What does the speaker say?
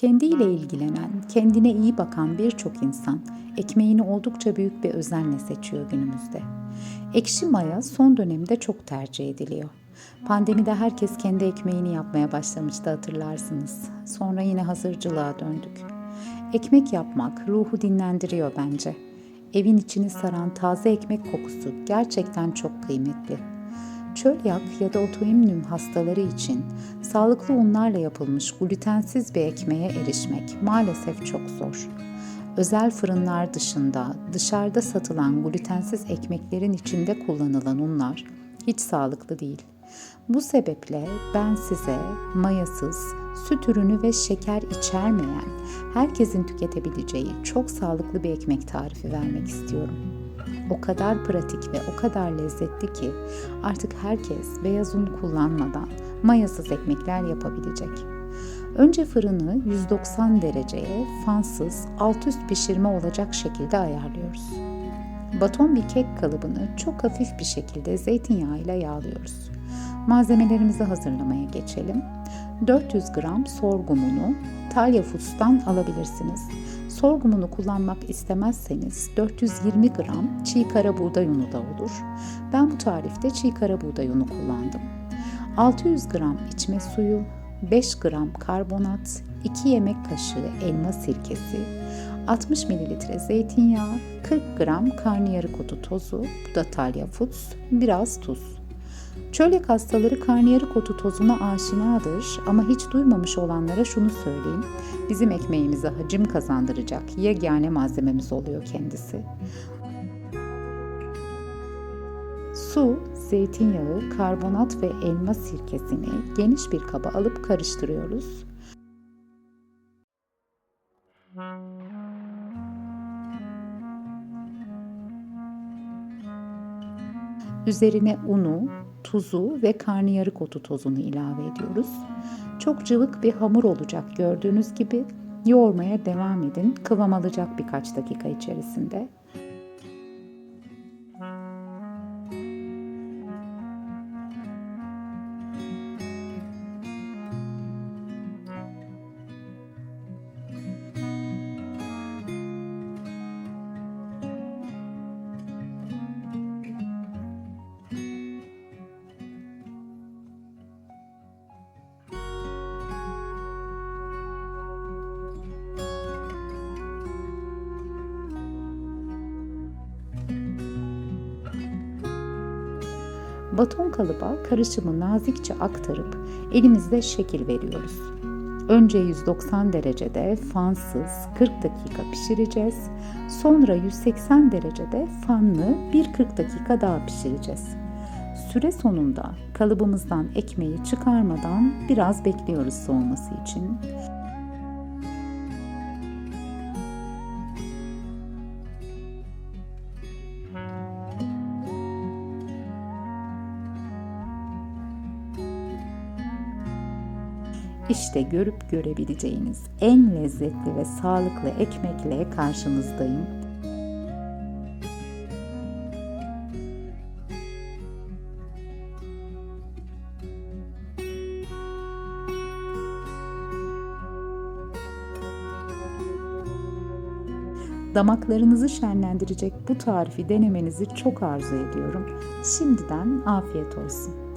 Kendiyle ilgilenen, kendine iyi bakan birçok insan ekmeğini oldukça büyük bir özenle seçiyor günümüzde. Ekşi maya son dönemde çok tercih ediliyor. Pandemide herkes kendi ekmeğini yapmaya başlamıştı hatırlarsınız. Sonra yine hazırcılığa döndük. Ekmek yapmak ruhu dinlendiriyor bence. Evin içini saran taze ekmek kokusu gerçekten çok kıymetli. Çölyak ya da otoimmün hastaları için sağlıklı unlarla yapılmış glutensiz bir ekmeğe erişmek maalesef çok zor. Özel fırınlar dışında dışarıda satılan glutensiz ekmeklerin içinde kullanılan unlar hiç sağlıklı değil. Bu sebeple ben size mayasız, süt ürünü ve şeker içermeyen, herkesin tüketebileceği çok sağlıklı bir ekmek tarifi vermek istiyorum. O kadar pratik ve o kadar lezzetli ki artık herkes beyaz un kullanmadan mayasız ekmekler yapabilecek. Önce fırını 190 dereceye fansız alt üst pişirme olacak şekilde ayarlıyoruz. Baton bir kek kalıbını çok hafif bir şekilde zeytinyağıyla yağlıyoruz. Malzemelerimizi hazırlamaya geçelim. 400 gram sorghum unu Talya Foods'tan alabilirsiniz. Sorgumunu kullanmak istemezseniz 420 gram çiğ kara buğday unu da olur. Ben bu tarifte çiğ kara buğday unu kullandım. 600 gram içme suyu, 5 gram karbonat, 2 yemek kaşığı elma sirkesi, 60 ml zeytinyağı, 40 gram karnıyarık otu tozu, bu da Talya Foods, biraz tuz. Çölyak hastaları karnıyarık otu tozuna aşinadır ama hiç duymamış olanlara şunu söyleyeyim. Bizim ekmeğimize hacim kazandıracak yegane malzememiz oluyor kendisi. Su, zeytinyağı, karbonat ve elma sirkesini geniş bir kaba alıp karıştırıyoruz. Üzerine unu, tuzu ve karnıyarık otu tozunu ilave ediyoruz. Çok cıvık bir hamur olacak gördüğünüz gibi. Yoğurmaya devam edin. Kıvam alacak birkaç dakika içerisinde. Baton kalıba karışımı nazikçe aktarıp elimizde şekil veriyoruz. Önce 190 derecede fansız 40 dakika pişireceğiz. Sonra 180 derecede fanlı bir 40 dakika daha pişireceğiz. Süre sonunda kalıbımızdan ekmeği çıkarmadan biraz bekliyoruz soğuması için. İşte görüp görebileceğiniz en lezzetli ve sağlıklı ekmekle karşınızdayım. Damaklarınızı şenlendirecek bu tarifi denemenizi çok arzu ediyorum. Şimdiden afiyet olsun.